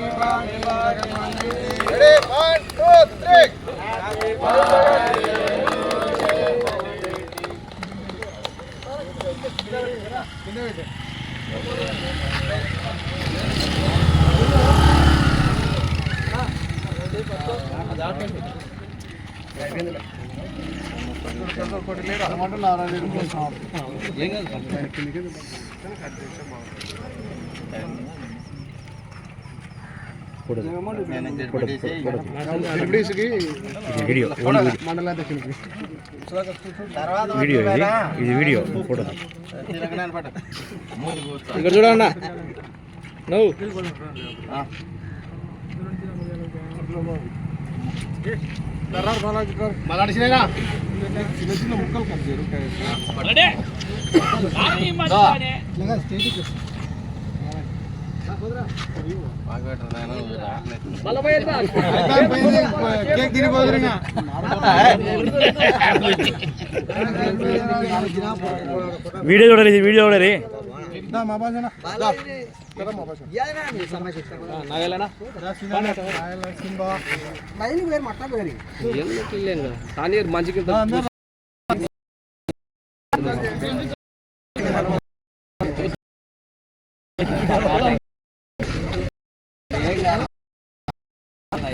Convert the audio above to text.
Ready, one, two, three. Happy birthday. ఏం కాదు video video. ఇది ఇది వీడియో ఫోటో ఇక్కడ చూడన్నా. నువ్వు. చిన్న చిన్న ముక్కలు కట్ చేయరు కేక్ తినిపోదురు వీడియో చూడాలి ఇది వీడియో อะไ